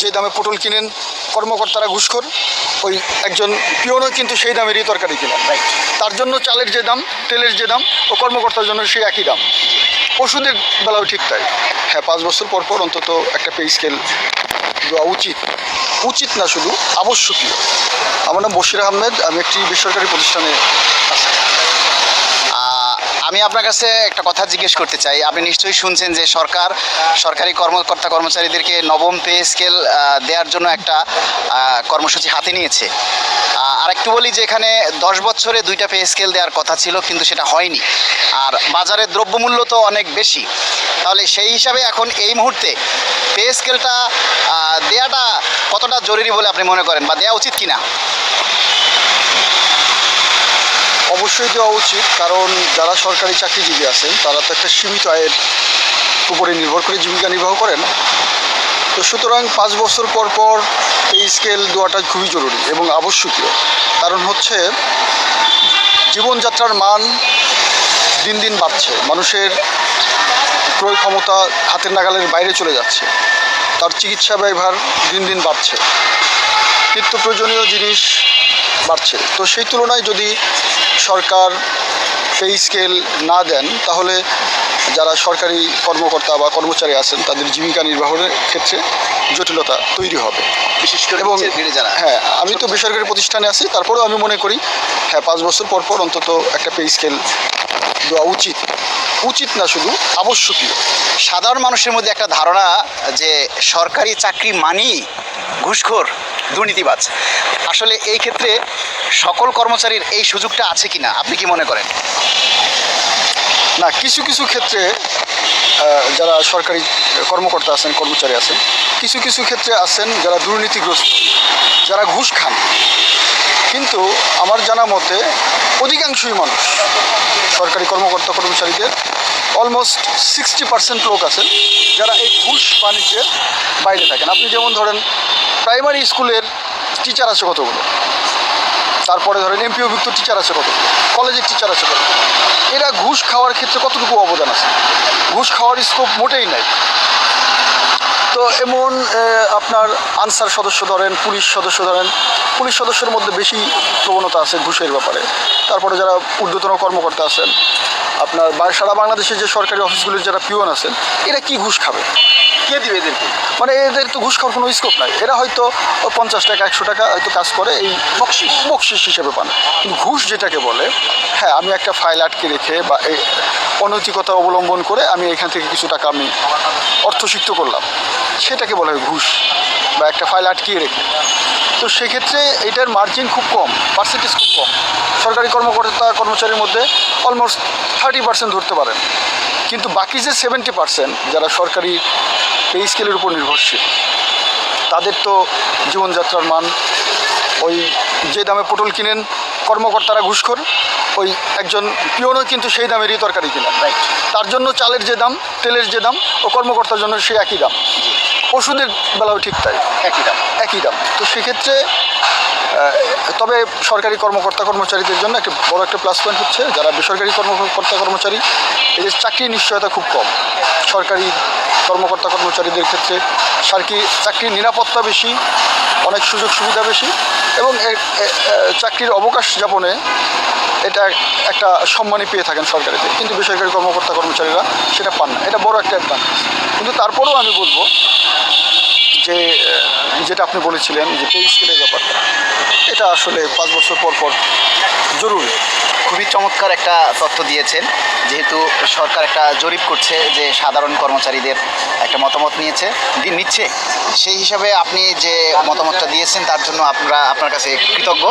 যে দামে পটল কিনেন কর্মকর্তারা ঘুষখোর ওই একজন পিওনও কিন্তু সেই দামেরই তরকারি কিনেন। তার জন্য চালের যে দাম তেলের যে দাম ও কর্মকর্তার জন্য সেই একই দাম। ওষুধের বেলাও ঠিক তাই। হ্যাঁ পাঁচ বছর পর পর অন্তত একটা পে স্কেল দেওয়া উচিত। উচিত না শুধু আবশ্যকীয়। আমার নাম বশির আহমেদ আমি একটি বেসরকারি প্রতিষ্ঠানে আছি। আমি আপনার কাছে একটা কথা জিজ্ঞেস করতে চাই। আপনি নিশ্চয়ই শুনছেন যে সরকার, সরকারি কর্মকর্তা কর্মচারীদেরকে নবম পে স্কেল দেওয়ার জন্য একটা কর্মসূচি হাতে নিয়েছে। আর একটু বলি যে এখানে দশ বছরে দুইটা পে স্কেল দেওয়ার কথা ছিল, কিন্তু সেটা হয়নি। আর বাজারের দ্রব্যমূল্য তো অনেক বেশি। তাহলে সেই হিসাবে এখন এই মুহূর্তে পে স্কেলটা দেওয়াটা কতটা জরুরি বলে আপনি মনে করেন বা দেওয়া উচিত কিনা? অবশ্যই দেওয়া উচিত, কারণ যারা সরকারি চাকরিজীবী আছেন, তারা তো একটা সীমিত আয়ের উপরে নির্ভর করে জীবিকা নির্বাহ করেন। তো সুতরাং পাঁচ বছর পর পর এই স্কেল দেওয়াটা খুবই জরুরি এবং আবশ্যকীয়। কারণ হচ্ছে, জীবনযাত্রার মান দিন দিন বাড়ছে, মানুষের ক্রয় ক্ষমতা হাতের নাগালের বাইরে চলে যাচ্ছে, তার চিকিৎসা ব্যয়ভার দিন দিন বাড়ছে নিত্য প্রয়োজনীয় জিনিস বাড়ছে। তো সেই তুলনায় যদি সরকার পে স্কেল না দেন তাহলে যারা সরকারি কর্মকর্তা বা কর্মচারী আছেন তাদের জীবিকা নির্বাহের ক্ষেত্রে জটিলতা তৈরি হবে। বিশেষ করে এবং হ্যাঁ আমি তো বেসরকারি প্রতিষ্ঠানে আছি তারপরেও আমি মনে করি হ্যাঁ পাঁচ বছর পর পর অন্তত একটা পে স্কেল দেওয়া উচিত। উচিত না শুধু আবশ্যকীয়। সাধারণ মানুষের মধ্যে একটা ধারণা যে সরকারি চাকরি মানি ঘুষখোর। দুর্নীতিবাজ। আসলে এই ক্ষেত্রে সকল কর্মচারীর এই সুযোগটা আছে কিনা, আপনি কি মনে করেন? না, কিছু কিছু ক্ষেত্রে যারা সরকারি কর্মকর্তা আছেন, কর্মচারী আছেন, কিছু কিছু ক্ষেত্রে আছেন যারা দুর্নীতিগ্রস্ত, যারা ঘুষ খান। কিন্তু আমার জানা মতে, অধিকাংশই মানুষ সরকারি কর্মকর্তা কর্মচারীদের অলমোস্ট সিক্সটি পার্সেন্ট লোক আছেন যারা এই ঘুষ বাণিজ্যের বাইরে থাকেন। আপনি যেমন ধরেন প্রাইমারি স্কুলের টিচার আছে কতগুলো? তারপরে ধরেন এমপিওভুক্ত টিচার আছে কত কলেজের টিচার আছে কত এরা ঘুষ খাওয়ার ক্ষেত্রে কতটুকু অবদান আছে? ঘুষ খাওয়ার স্কোপ মোটেই নাই। তো এমন আপনার আনসার সদস্য ধরেন, পুলিশ সদস্য ধরেন, পুলিশ সদস্যের মধ্যে বেশি প্রবণতা আছে ঘুষের ব্যাপারে। তারপরে যারা ঊর্ধ্বতন কর্মকর্তা আছেন আপনার বা- সারা বাংলাদেশের যে সরকারি অফিসগুলির যারা পিওন আছেন এরা কি ঘুষ খাবে? কে দিবে এদেরকে? মানে এদের তো ঘুষ খাওয়ার কোনো স্কোপ নাই। এরা হয়তো পঞ্চাশ টাকা একশো টাকা হয়তো কাজ করে এই বকশিস। বকশিস হিসেবে পান কিন্তু ঘুষ যেটাকে বলে হ্যাঁ আমি একটা ফাইল আটকে রেখে বা এই অনৈতিকতা অবলম্বন করে আমি এখান থেকে কিছু টাকা আমি অর্থসিক্ত করলাম। সেটাকে বলা হয় ঘুষ। বা একটা ফাইল আটকিয়ে রেখে। তো সেক্ষেত্রে এটার মার্জিন খুব কম পার্সেন্টেজ খুব কম। সরকারি কর্মকর্তা কর্মচারীর মধ্যে অলমোস্ট থার্টি পার্সেন্ট ধরতে পারেন। কিন্তু বাকি যে সেভেন্টি পার্সেন্ট যারা সরকারি পে স্কেলের উপর নির্ভরশীল তাদের তো জীবনযাত্রার মান ওই যে দামে পটল কিনেন কর্মকর্তারা ঘুষখোর ওই একজন পিওনও কিন্তু সেই দামেরই তরকারি কিনেন। তার জন্য চালের যে দাম তেলের যে দাম ও কর্মকর্তার জন্য সেই একই দাম। ওষুধের বেলাও ঠিক তাই, একই দাম একই দাম। তো সেক্ষেত্রে তবে সরকারি কর্মকর্তা কর্মচারীদের জন্য একটা বড় একটা প্লাস পয়েন্ট হচ্ছে, যারা বেসরকারি কর্মকর্তা কর্মচারী, এদের চাকরির নিশ্চয়তা খুব কম। সরকারি কর্মকর্তা কর্মচারীদের ক্ষেত্রে সার্কি, চাকরির নিরাপত্তা বেশি, অনেক সুযোগ সুবিধা বেশি, এবং চাকরির অবকাশ যাপনে এটা একটা সম্মানই পেয়ে থাকেন সরকারিতে। কিন্তু বেসরকারি কর্মকর্তা কর্মচারীরা সেটা পান না। এটা বড় একটা অ্যাডভান্টেজ কিন্তু তারপরেও আমি বলব যে যেটা আপনি বলেছিলেন যে পে স্কেলের ব্যাপারটা, এটা আসলে পাঁচ বছর পর পর জরুরি। খুবই চমৎকার একটা তথ্য দিয়েছেন, যেহেতু সরকার একটা জরিপ করছে যে সাধারণ কর্মচারীদের একটা মতামত নিয়েছে নিচ্ছে। সেই হিসাবে আপনি যে মতামতটা দিয়েছেন, তার জন্য আমরা আপনার কাছে কৃতজ্ঞ।